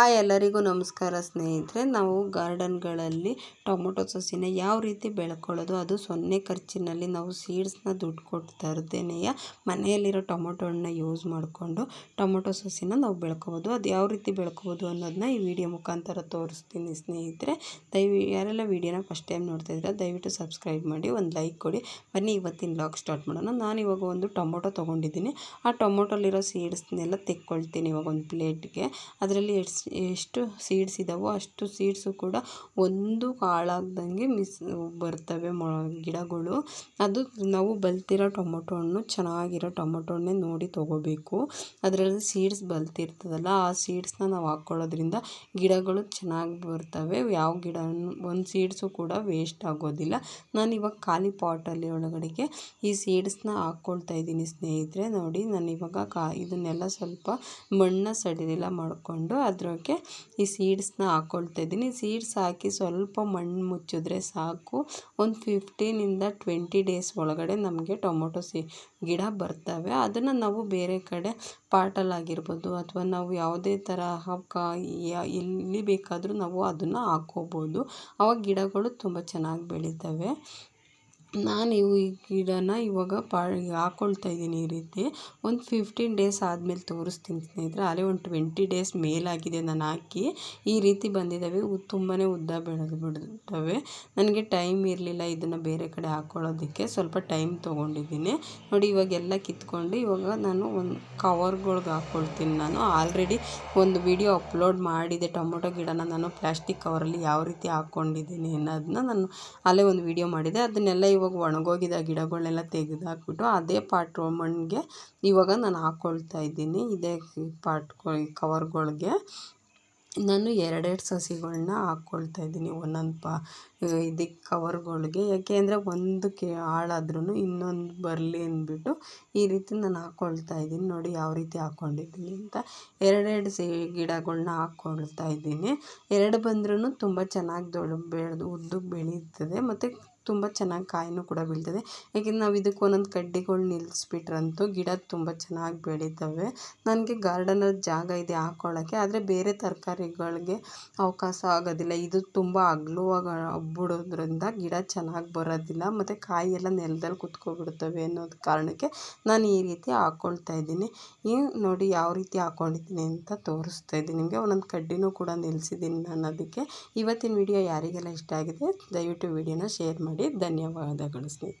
Hi ಎಲ್ಲರಿಗೂ ನಮಸ್ಕಾರ ಸ್ನೇಹಿತರೆ. ನಾವು ಗಾರ್ಡನ್ಗಳಲ್ಲಿ ಟೊಮೊಟೊ ಸಸಿನ ಯಾವ ರೀತಿ ಬೆಳ್ಕೊಳ್ಳೋದು, ಅದು ಸೊನ್ನೆ ಖರ್ಚಿನಲ್ಲಿ ನಾವು ಸೀಡ್ಸ್ನ ದುಡ್ಡು ಕೊಟ್ಟು ತರದೇನೆಯ ಮನೆಯಲ್ಲಿರೋ ಟೊಮೊಟೊ ಯೂಸ್ ಮಾಡಿಕೊಂಡು ಟೊಮೊಟೊ ಸಸಿನ ನಾವು ಬೆಳ್ಕೊಬೋದು. ಅದು ಯಾವ ರೀತಿ ಬೆಳ್ಕೋಬೋದು ಅನ್ನೋದನ್ನ ಈ ವಿಡಿಯೋ ಮುಖಾಂತರ ತೋರಿಸ್ತೀನಿ ಸ್ನೇಹಿತರೆ. ದಯವಿ, ಯಾರೆಲ್ಲ ವೀಡಿಯೋನ ಫಸ್ಟ್ ಟೈಮ್ ನೋಡ್ತಾ ಇದ್ದೀರಾ, ದಯವಿಟ್ಟು ಸಬ್ಸ್ಕ್ರೈಬ್ ಮಾಡಿ, ಒಂದು ಲೈಕ್ ಕೊಡಿ. ಬನ್ನಿ, ಇವತ್ತಿನ ಲಾಗ್ ಸ್ಟಾರ್ಟ್ ಮಾಡೋಣ. ನಾನು ಇವಾಗ ಒಂದು ಟೊಮೊಟೊ ತೊಗೊಂಡಿದ್ದೀನಿ. ಆ ಟೊಮೊಟೊಲಿರೋ ಸೀಡ್ಸ್ನೆಲ್ಲ ತೆಕ್ಕೊಳ್ತೀನಿ ಇವಾಗ ಒಂದು ಪ್ಲೇಟ್ಗೆ. ಅದರಲ್ಲಿ ಎಷ್ಟು ಎಷ್ಟು ಸೀಡ್ಸ್ ಇದ್ದಾವೋ ಅಷ್ಟು ಸೀಡ್ಸು ಕೂಡ ಒಂದು ಹಾಳಾಗ್ದಂಗೆ ಮಿಸ್, ಬರ್ತವೆ ಮೊ, ಗಿಡಗಳು. ಅದು ನಾವು ಬಲ್ತಿರೋ ಟೊಮೊಟೊ ಹಣ್ಣು ಚೆನ್ನಾಗಿರೋ ಟೊಮೊಟೊ ಹಣ್ಣೇ ನೋಡಿ ತೊಗೋಬೇಕು. ಅದರಲ್ಲಿ ಸೀಡ್ಸ್ ಬಲ್ತಿರ್ತದಲ್ಲ ಆ ಸೀಡ್ಸ್ನ ನಾವು ಹಾಕ್ಕೊಳ್ಳೋದ್ರಿಂದ ಗಿಡಗಳು ಚೆನ್ನಾಗಿ ಬರ್ತವೆ. ಯಾವ ಗಿಡ, ಒಂದು ಸೀಡ್ಸು ಕೂಡ ವೇಸ್ಟ್ ಆಗೋದಿಲ್ಲ. ನಾನು ಇವಾಗ ಖಾಲಿ ಪಾಟಲ್ಲಿ ಒಳಗಡೆಗೆ ಈ ಸೀಡ್ಸ್ನ ಹಾಕ್ಕೊಳ್ತಾ ಇದ್ದೀನಿ ಸ್ನೇಹಿತರೆ. ನೋಡಿ, ನಾನು ಇವಾಗ ಕಾ, ಇದನ್ನೆಲ್ಲ ಸ್ವಲ್ಪ ಮಣ್ಣ ಸಡಿಲಿಲ್ಲ ಮಾಡಿಕೊಂಡು ಅದ್ರ ಮಾಡೋಕ್ಕೆ ಈ ಸೀಡ್ಸ್ನ ಹಾಕ್ಕೊಳ್ತಾ ಇದ್ದೀನಿ. ಸೀಡ್ಸ್ ಹಾಕಿ ಸ್ವಲ್ಪ ಮಣ್ಣು ಮುಚ್ಚಿದ್ರೆ ಸಾಕು. ಒಂದು ಫಿಫ್ಟೀನಿಂದ ಟ್ವೆಂಟಿ ಡೇಸ್ ಒಳಗಡೆ ನಮಗೆ ಟೊಮೊಟೊ ಸಿ ಗಿಡ ಬರ್ತವೆ. ಅದನ್ನು ನಾವು ಬೇರೆ ಕಡೆ ಪಾಟಲ್ಲಾಗಿರ್ಬೋದು ಅಥವಾ ನಾವು ಯಾವುದೇ ತರಹ ಎಲ್ಲಿ ಬೇಕಾದರೂ ನಾವು ಅದನ್ನು ಹಾಕ್ಕೋಬೋದು. ಆವಾಗ ಗಿಡಗಳು ತುಂಬ ಚೆನ್ನಾಗಿ ಬೆಳೀತವೆ. ನಾನು ಇವು ಈ ಗಿಡನ ಇವಾಗ ಪಾ ಹಾಕ್ಕೊಳ್ತಾ ಇದ್ದೀನಿ ಈ ರೀತಿ. ಒಂದು ಫಿಫ್ಟೀನ್ ಡೇಸ್ ಆದಮೇಲೆ ತೋರಿಸ್ತೀನಿ ಸ್ನೇಹಿತರೆ. ಅಲ್ಲೇ ಒಂದು ಟ್ವೆಂಟಿ ಡೇಸ್ ಮೇಲಾಗಿದೆ ನಾನು ಹಾಕಿ. ಈ ರೀತಿ ಬಂದಿದ್ದಾವೆ. ತುಂಬಾ ಉದ್ದ ಬೆಳೆದು ಬಿಡ್ತವೆ. ನನಗೆ ಟೈಮ್ ಇರಲಿಲ್ಲ ಇದನ್ನು ಬೇರೆ ಕಡೆ ಹಾಕ್ಕೊಳ್ಳೋದಕ್ಕೆ ಸ್ವಲ್ಪ ಟೈಮ್ ತೊಗೊಂಡಿದ್ದೀನಿ. ನೋಡಿ, ಇವಾಗೆಲ್ಲ ಕಿತ್ಕೊಂಡು ಇವಾಗ ನಾನು ಒಂದು ಕವರ್ಗಳ್ಗೆ ಹಾಕ್ಕೊಳ್ತೀನಿ ನಾನು. ಆಲ್ರೆಡಿ ಒಂದು ವಿಡಿಯೋ ಅಪ್ಲೋಡ್ ಮಾಡಿದೆ. ಟೊಮೊಟೊ ಗಿಡನ ನಾನು ಪ್ಲಾಸ್ಟಿಕ್ ಕವರಲ್ಲಿ ಯಾವ ರೀತಿ ಹಾಕ್ಕೊಂಡಿದ್ದೀನಿ ಅನ್ನೋದನ್ನ ನಾನು ಅಲ್ಲೇ ಒಂದು ವಿಡಿಯೋ ಮಾಡಿದೆ. ಅದನ್ನೆಲ್ಲ ಇವಾಗ ಒಣಗೋಗಿದ್ದ ಗಿಡಗಳನ್ನೆಲ್ಲ ತೆಗೆದು ಹಾಕ್ಬಿಟ್ಟು ಅದೇ ಪಾಟ್ ಮಣ್ಣಿಗೆ ಇವಾಗ ನಾನು ಹಾಕ್ಕೊಳ್ತಾ ಇದ್ದೀನಿ. ಇದೇ ಪಾಟ್ಗಳು, ಕವರ್ಗಳಿಗೆ. ನಾನು ಎರಡೆರಡು ಸಸಿಗಳನ್ನ ಹಾಕ್ಕೊಳ್ತಾ ಇದ್ದೀನಿ ಒಂದೊಂದು ಪಾ, ಇದಕ್ಕೆ ಕವರ್ಗಳಿಗೆ. ಯಾಕೆ ಅಂದರೆ ಒಂದಕ್ಕೆ ಹಾಳಾದ್ರೂ ಇನ್ನೊಂದು ಬರಲಿ ಅಂದ್ಬಿಟ್ಟು ಈ ರೀತಿ ನಾನು ಹಾಕ್ಕೊಳ್ತಾ ಇದ್ದೀನಿ. ನೋಡಿ ಯಾವ ರೀತಿ ಹಾಕ್ಕೊಂಡಿದ್ದೀನಿ ಅಂತ. ಎರಡೆರಡು ಸಿ ಗಿಡಗಳನ್ನ ಹಾಕ್ಕೊಳ್ತಾ ಇದ್ದೀನಿ. ಎರಡು ಬಂದ್ರೂ ತುಂಬ ಚೆನ್ನಾಗಿ ದೊಡ್ಡ ಬೆಳೆದು ಉದ್ದು ಬೆಳೀತದೆ ಮತ್ತು ತುಂಬ ಚೆನ್ನಾಗಿ ಕಾಯಿನೂ ಕೂಡ ಬೀಳ್ತದೆ. ಯಾಕೆಂದ್ರೆ ನಾವು ಇದಕ್ಕೆ ಒಂದೊಂದು ಕಡ್ಡಿಗಳು ನಿಲ್ಲಿಸ್ಬಿಟ್ರಂತೂ ಗಿಡ ತುಂಬ ಚೆನ್ನಾಗಿ ಬೆಳೀತವೆ. ನನಗೆ ಗಾರ್ಡನಲ್ಲಿ ಜಾಗ ಇದೆ ಹಾಕ್ಕೊಳ್ಳೋಕ್ಕೆ ಆದರೆ ಬೇರೆ ತರಕಾರಿಗಳಿಗೆ ಅವಕಾಶ ಆಗೋದಿಲ್ಲ. ಇದು ತುಂಬ ಅಗಲವಾಗ ಹಬ್ಬಿಡೋದ್ರಿಂದ ಗಿಡ ಚೆನ್ನಾಗಿ ಬರೋದಿಲ್ಲ. ಮತ್ತು ಕಾಯಿ ನೆಲ್ದಲ್ಲಿ ಕುತ್ಕೊಬಿಡ್ತವೆ ಅನ್ನೋದು ಕಾರಣಕ್ಕೆ ನಾನು ಈ ರೀತಿ ಹಾಕ್ಕೊಳ್ತಾ ಇದ್ದೀನಿ. ಈ ನೋಡಿ ಯಾವ ರೀತಿ ಹಾಕ್ಕೊಂಡಿದ್ದೀನಿ ಅಂತ ತೋರಿಸ್ತಾ ಇದ್ದೀನಿ. ನಿಮಗೆ ಒಂದೊಂದು ಕಡ್ಡಿನೂ ಕೂಡ ನಿಲ್ಲಿಸಿದ್ದೀನಿ ನಾನು ಅದಕ್ಕೆ. ಇವತ್ತಿನ ವಿಡಿಯೋ ಯಾರಿಗೆಲ್ಲ ಇಷ್ಟ ಆಗಿದೆ, ದಯವಿಟ್ಟು ವಿಡಿಯೋನ ಶೇರ್ ಮಾಡಿ. ಧನ್ಯವಾದಗಳು ಸ್ನೇಹಿತರೆ.